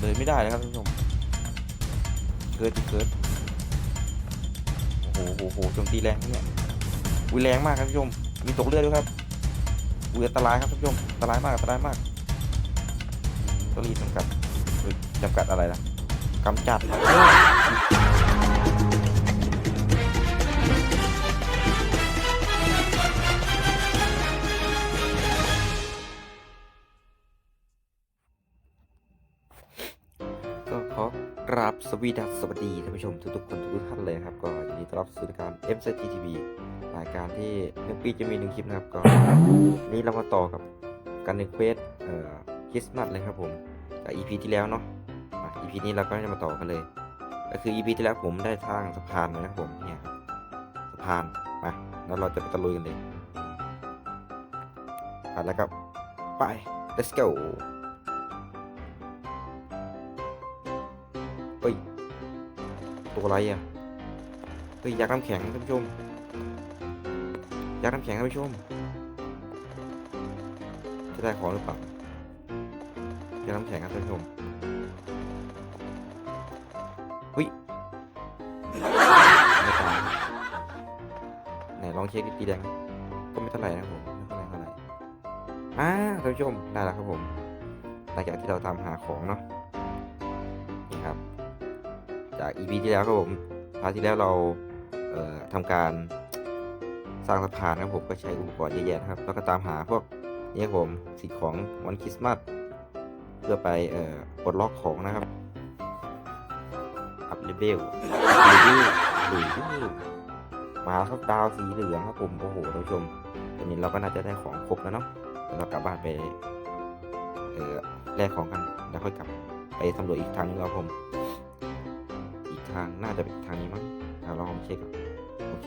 เลยไม่ได้เลยครับท่านผู้ชมเกิดเกิดโอ้โหโอ้โหโจมตีแรงเนี่ยอุ้ยแรงมากครับท่านผู้ชมมีตกเลือดด้วยครับวิอันตรายครับท่านผู้ชมอันตรายมากอันตรายมากต้องรีบจำกัดเฮ้ยจำกัดอะไรล่ะกำจัด อกราบสวีดัสสวัสดีท่านผู้ชมทุกๆคนทุกท่านเลยครับก็ยินดีต้อนรับสู่รายการ MCTV รายการที่หนึ่งปีจะมีหนึ่งคลิปนะครับก็นี่เรามาต่อกับการในเควสเอ่อคริสต์มาสเลยครับผมจาก EP ที่แล้วเนาะอะ EP นี้เราก็จะมาต่อกันเลย ก็คือ EP ที่แล้วผมได้สร้างสะพานมานะครับผมเนี่ยครับสะพานมาแล้วเราจะไปตะลุยกันเลยไปแล้วก็ไป let's go ตัวอะไรอะเฮ้ยยักษ์น้ำแข็งท่านผู้ชมยักษ์น้ำแข็งท่านผู้ชม จะได้ของหรือเปล่ายักษ์น้ำแข็งครับท่านผู้ชมเฮ้ยไม่ตายไหนลองเช็คดิตีแดงก็ไม่เท่าไหร่นะผมไม่เท่าไหร่เท่าไหร่อ่าท่านผู้ชมได้แล้วครับผมหลังจากที่เราตามหาของเนาะ จาก EP ที่แล้วครับผมพาร์ทที่แล้วเราเอ่อทำการสร้างสะพานครับผมก็ใช้อุปกรณ์เยอะแยะนะครับแล้วก็ตามหาพวกนี่ครับผมสิ่งของวันคริสต์มาสเพื่อไปเอ่อปลดล็อกของนะครับอัพเลเวลรีวิวรีมาครับดาวสีเหลืองครับผมโอ้โหท่านผู้ชมตอนนี้เราก็น่าจะได้ของครบแล้วเนาะเรากลับบ้านไปเอ่อแลกของกันแล้วค่อยกลับไปสำรวจอีกทางนึงครับผม ทางน่าจะเป็นทางนี้มั้งเราลองเช็คก่อนโอเค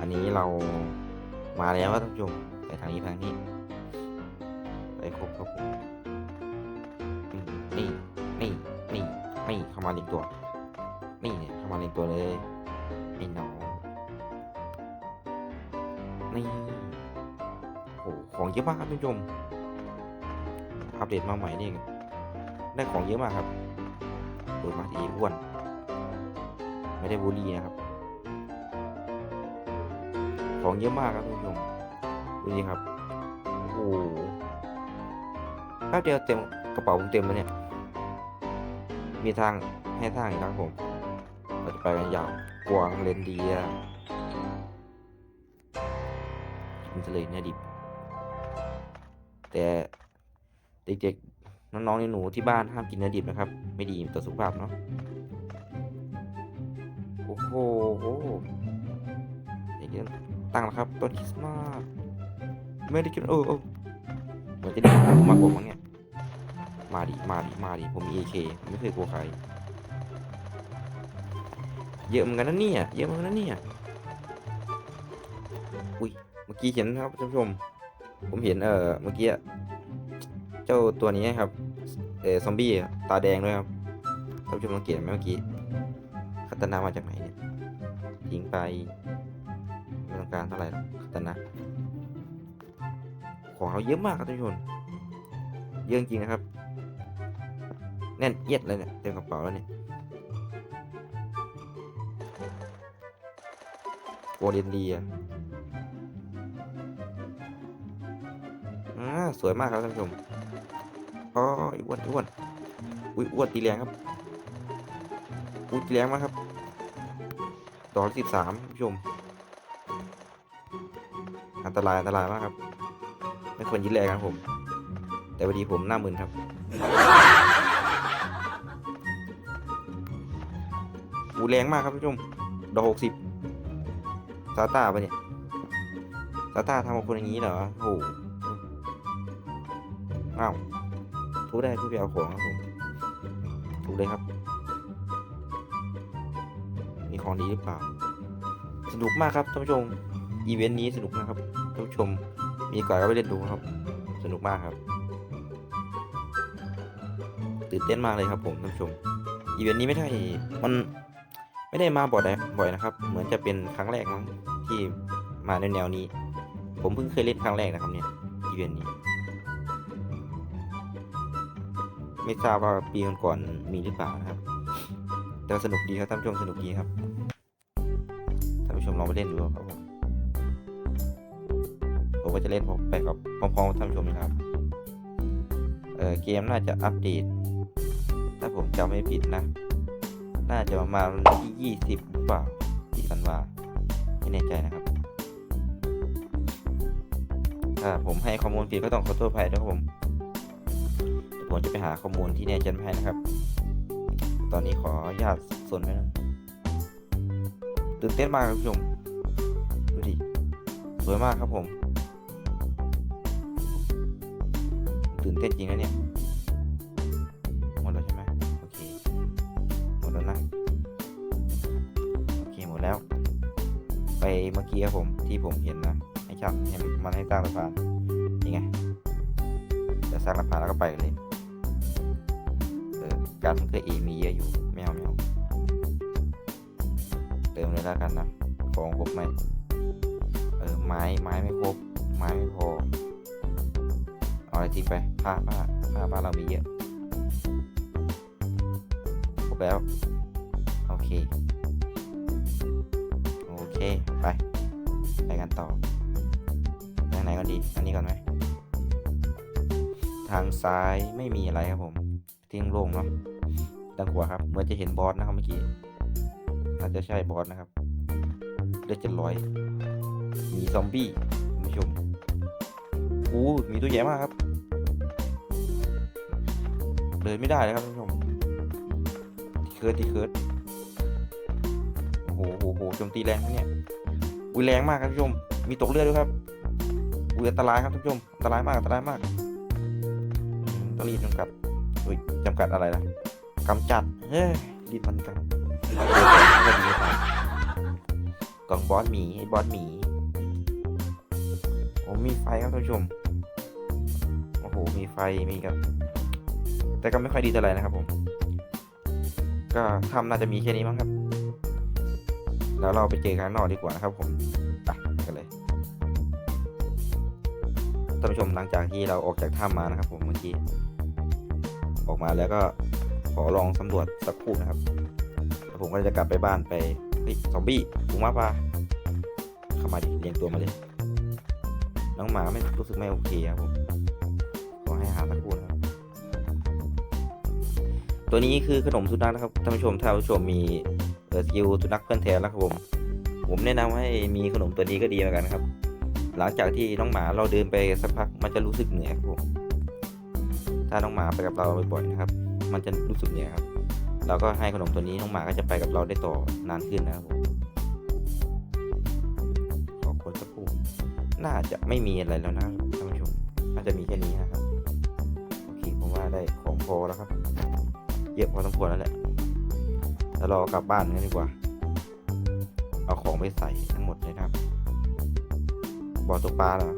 อันนี้เรามาแล้วท่านผู้ชมไปทางนี้ทางนี้ไปครบครับผมอืมนี่นี่นี่นี่เข้ามาเลียงตัว นี่เนี่ยเข้ามาเลียงตัวเลยไอ้หนองนี่โอ้โหของเยอะมากครับท่านผู้ชมอัปเดตมาใหม่นี่ได้ของเยอะมากครับ เปิดมาทีอ้วน ไม่ได้บูลลี่นะครับ ของเยอะมากครับท่านผู้ชมดูนี่ครับโอ้โหแป๊บเดียวเต็มกระเป๋าผมเต็มแล้วเนี่ย มีทางให้ทางอีกครับผมเราจะไปกันยาวกวางเลนเดียร์กินทะเลยเนี่ยดิบแต่เด็กๆ น้องๆหนูๆที่บ้านห้ามกินเนื้อดิบนะครับ ไม่ดีต่อสุขภาพเนาะโอ้โหเดี๋ยตั้งแล้วครับต้นคริสต์มาสไม่ได้กินเออเออเหมือนจะได้ผมมากกว่ามั้งเนี่ยมาดิมาดิมาดิผมมี AK ผมไม่เคยกลัวใครเยอะเหมือนกันนะเนี่ยเยอะเหมือนกันนะเนี่ยอุ้ยเมื่อกี้เห็นครับท่านผู้ชม ผมเห็นเออเมื่อกี้ จ้าตัวนี้ครับเออซอมบี้ตาแดงด้วยครับท่านผู้ชมสังเกตไหมเมื่อกี้คัตนามาจากไหนเนี่ยทิ้งไปไม่ต้องการเท่าไหร่หรอกคัตนาของเราเยอะมากครับท่านผู้ชมเยอะจริงนะครับแน่นเอียดเลยเนี่ยเต็มกระเป๋าแล้วเนี่ยโกลเด้นเดียอ่าสวยมากครับท่านผู้ชม อ๋ออ้วนอ้วนอุ้ยอ้วนตีแรงครับอุ้ยตีแรงมากครับดอกสิบสามผู้ชม อันตรายอันตรายมากครับ ไม่ควรยึดแรงครับผม แต่วันดีผมหน้ามึนครับอูแรงมากครับผู้ชม ดอกหกสิบซาต้าปะเนี่ยซาต้าทำกับคนอย่างนี้เหรอโอ้โหอ้าว ทุบได้ทุบไปเอาของครับผมทุบเลยครับ มีของดีหรือเปล่า สนุกมากครับท่านผู้ชม อีเวนต์นี้สนุกนะครับท่านผู้ชม มีก่อนก็ไปเล่นดูครับ สนุกมากครับ ตื่นเต้นมากเลยครับผมท่านผู้ชม อีเวนต์นี้ไม่ได้มันไม่ได้มาบ่อยบ่อยนะครับ เหมือนจะเป็นครั้งแรกมั้งที่มาในแนวนี้ ผมเพิ่งเคยเล่นครั้งแรกนะครับเนี่ยอีเวนต์นี้ ไม่ทราบว่าปีก่อนๆมีหรือเปล่านะครับ แต่สนุกดีครับท่านผู้ชมสนุกดีครับท่านผู้ชมลองไปเล่นดูครับผมผมก็จะเล่นไปกับพร้อมๆท่านผู้ชมนะครับเออเกมน่าจะอัปเดต ถ้าผมจำไม่ผิดนะ น่าจะประมาณที่ยี่สิบหรือเปล่าที่ธันวาไม่แน่ใจนะครับถ้าผมให้ข้อมูลผิดก็ต้องขอโทษภัยด้วยครับผม ผมจะไปหาข้อมูลที่แน่ใจมาให้นะครับ ตอนนี้ขออนุญาตส่วนไว้นะตื่นเต้นมากครับคุณผู้ชม ดูดิ สวยมากครับผม ตื่นเต้นจริงนะเนี่ย หมดแล้วใช่ไหมโอเค หมดแล้วนะ โอเค หมดแล้ว ไปเมื่อกี้ครับผมที่ผมเห็นนะ ให้ช่างให้มันให้สร้างสะพานนี่ไงจะสร้างสะพานแล้วก็ไปกันเลย การมันเคยเอมีเยอะอยู่ไม่เอาไม่เอาเติมเลยแล้วกันนะ ของครบไหมเออไม้ไม้ไม่ครบ ไม้ไม่พอ เอาอะไรทิ้งไปผ้าผ้าผ้าบ้านเรามีเยอะครบแล้ว โอเค โอเค ไป ไปกันต่อทางไหนก่อนดี อันนี้ก่อนไหม ทางซ้ายไม่มีอะไรครับผม ทิ้งโล่งเนาะดังขวาครับเหมือนจะเห็นบอสนะครับเมื่อกี้น่าจะใช่บอสนะครับเลือดจะลอยมีซอมบี้คุณผู้ชมอู้มีตัวใหญ่มากครับเดินไม่ได้เลยครับคุณผู้ชมทีเคิร์ดทีเคิร์ดโอ้โหโอ้โหโจมตีแรงนะเนี่ยอุ้ยแรงมากครับท่านผู้ชมมีตกเลือดด้วยครับอุ้ยอันตรายครับท่านผู้ชมอันตรายมากอันตรายมากต้องรีบจำกัด อุ้ยจำกัดอะไรนะกำจัด เฮ้ยรีบมันกันกล่องบอสหมีไอ้บอสหมีโอ้มีไฟครับท่านผู้ชม โอ้โห มีไฟ มีกับ แต่ก็ไม่ค่อยดีเท่าไหร่นะครับผม ก็ทำน่าจะมีแค่นี้มั้งครับ แล้วเราไปเจอกันนอกดีกว่านะครับผมไปกันเลย ท่านผู้ชมหลังจากที่เราออกจากถ้ำมานะครับผมเมื่อกี้ ออกมาแล้วก็ขอลองสำรวจสักครู่นะครับแล้วผมก็จะกลับไปบ้านไปเฮ้ยซอมบี้ปูมาปลาเข้ามาดิเรียงตัวมาเลยน้องหมาไม่รู้สึกไม่โอเคครับผมขอให้หาสักครู่นะครับ ตัวนี้คือขนมสุนัขนะครับท่านผู้ชมถ้าผู้ชมมีเออสกิลสุนัขเพื่อนแท้แล้วครับผมผมแนะนำให้มีขนมตัวนี้ก็ดีเหมือนกันครับ หลังจากที่น้องหมาเราเดินไปสักพักมันจะรู้สึกเหนื่อยครับผม ถ้าน้องหมาไปกับเราบ่อยๆนะครับ มันจะรู้สึกเนื่ยครับ เราก็ให้ขนมตัวนี้น้องหมาก็จะไปกับเราได้ต่อนานขึ้นนะครับผมขอคนสักครู่น่าจะไม่มีอะไรแล้วนะครับท่านผู้ชมน่าจะมีแค่นี้นะครับโอเคผมว่าได้ของพอแล้วครับ เยอะพอสมควรแล้วแหละแล้วเรากลับบ้านกันดีกว่า เอาของไปใส่ทั้งหมดเลยนะครับบ่อตกปลาเหรอ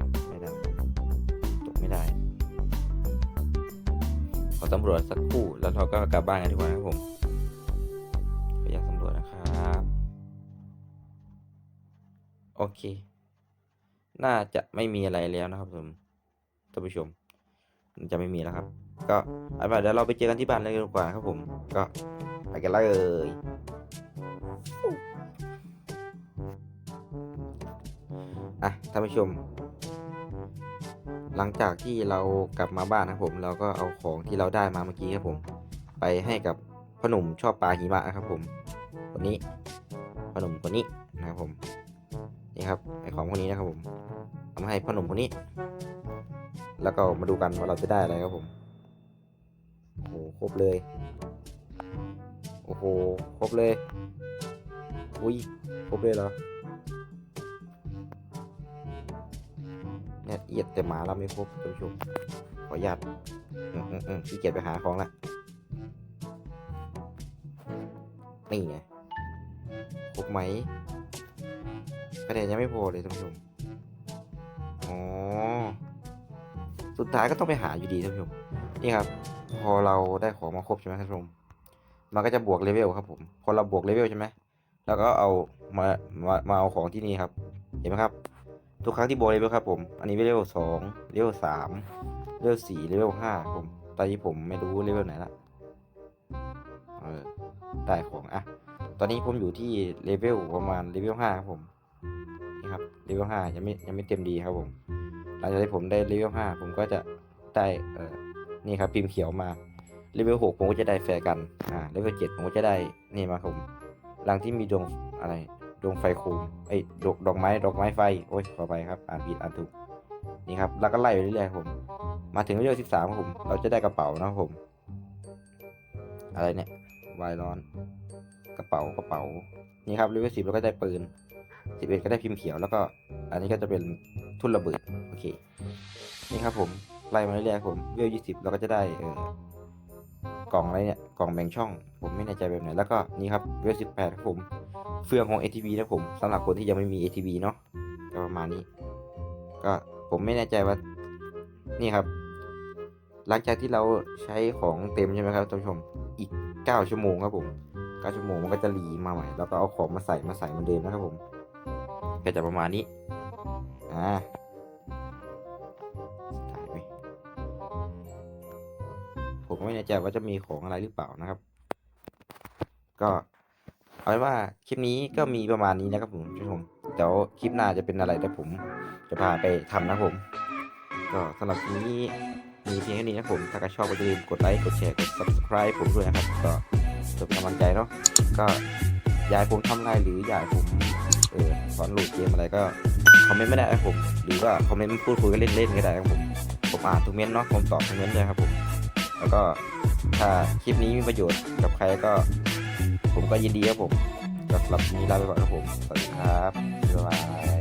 อสำรวจสักครู่แล้วเราก็กลับบ้านกันดีกว่านะครับผมไปอยากสำรวจนะครับ โอเค น่าจะไม่มีอะไรแล้วนะครับผมท่านผู้ชม จะไม่มีแล้วครับ ก็เอาไปเดี๋ยวเราไปเจอกันที่บ้านเลยดีกว่าครับผม ก็ไปกันเลยอะท่านผู้ชม หลังจากที่เรากลับมาบ้านนะผม เราก็เอาของที่เราได้มาเมื่อกี้ครับผม ไปให้กับพ่อหนุ่มชอบปลาหิมะนะครับผมคนนี้พ่อหนุ่มคนนี้นะครับผมนี่ครับไอของคนนี้นะครับผมเอามาให้พ่อหนุ่มคนนี้ แล้วก็มาดูกันว่าเราจะได้อะไรครับผมโอ้โหครบเลยโอ้โหครบเลยอุ้ยครบเลยเหรอ เนี่ยเอียดแต่หมาเราไม่ครบท่านผู้ชมขออนุญาตอืมอืมอืมขี้เกียจไปหาของละนี่ไงครบไหมคะแนนยังไม่พอเลยท่านผู้ชมอ๋อสุดท้ายก็ต้องไปหาอยู่ดีท่านผู้ชมนี่ครับ พอเราได้ของมาครบใช่ไหมท่านผู้ชมมันก็จะบวกเลเวลครับผม พอเราบวกเลเวลใช่ไหม แล้วก็เอามา มา มาเอาของที่นี่ครับ เห็นไหมครับ ทุกครั้งที่บวกเลเวลครับผม อันนี้เลเวลสองเลเวลสามเลเวลสี่เลเวลห้าผม ตอนนี้ผมไม่รู้เลเวลไหนละเออได้ของอะ ตอนนี้ผมอยู่ที่เลเวลประมาณเลเวลห้าครับผม นี่ครับเลเวลห้ายังไม่ยังไม่เต็มดีครับผม หลังจากที่ผมได้เลเวลห้าผมก็จะได้เออนี่ครับพิมพ์เขียวมาเลเวลหกผมก็จะได้แฟร์กัน อ่า เลเวลเจ็ดผมก็จะได้ นี่มาครับผม หลังที่มีดวงอะไร ดวงไฟโคมไอ้ดอกดอกไม้ดอกไม้ไฟโอ้ยขอไปครับอ่านผิดอ่านถูกนี่ครับแล้วก็ไล่ไปเรื่อยๆผม มาถึงเลเวลสิบสามครับผม เราจะได้กระเป๋านะครับผม อะไรเนี่ยวายร้อน กระเป๋ากระเป๋านี่ครับเลเวลสิบเราก็ได้ปืนสิบเอ็ดก็ได้พิมพ์เขียวแล้วก็ อันนี้ก็จะเป็นทุ่นระเบิดโอเคนี่ครับผมไล่มาเรื่อยๆผมเวลยี่สิบเราก็จะได้เออกล่องอะไรเนี่ยกล่องแบ่งช่อง ผมไม่แน่ใจแบบไหนแล้วก็นี่ครับเวลสิบแปดครับผม เฟืองของ ATV นะผมสำหรับคนที่ยังไม่มี ATV เนาะก็ประมาณนี้ ก็ผมไม่แน่ใจว่านี่ครับ หลังจากที่เราใช้ของเต็มใช่ไหมครับท่านผู้ชมอีก 9 ชั่วโมงครับผม 9 ชั่วโมงมันก็จะรีมาใหม่แล้วก็เอาของมาใส่มาใส่เหมือนเดิมนะครับผมก็จะประมาณนี้อ่าถ่ายไหมผมไม่แน่ใจว่าจะมีของอะไรหรือเปล่านะครับ ก็ เอาเป็นว่าคลิปนี้ก็มีประมาณนี้นะครับผมท่านผู้ชมเดี๋ยวคลิปหน้าจะเป็นอะไรเดี๋ยวผม จะพาไปทำนะครับผม ก็สำหรับคลิปนี้มีเพียงแค่นี้นะครับผม ถ้าใครชอบก็อย่าลืมกดไลค์ กดแชร์ กด subscribe ผมด้วยนะครับ ก็จะเป็นกำลังใจเนาะ ก็อยากให้ผมทำอะไรหรืออยากให้ผมเออสอนโหลดเกมอะไรก็คอมเมนต์ไม่ได้ครับผม หรือว่าคอมเมนต์พูดคุยกันเล่นๆก็ได้ครับผม ผมอ่านทุกเม้นต์เนาะ ผมตอบทุกเม้นต์เลยครับผม แล้วก็ถ้าคลิปนี้มีประโยชน์กับใครก็ ผมก็ยินดีครับผมสำหรับนี้ลาไปก่อนครับผม สวัสดีครับบ๊ายบาย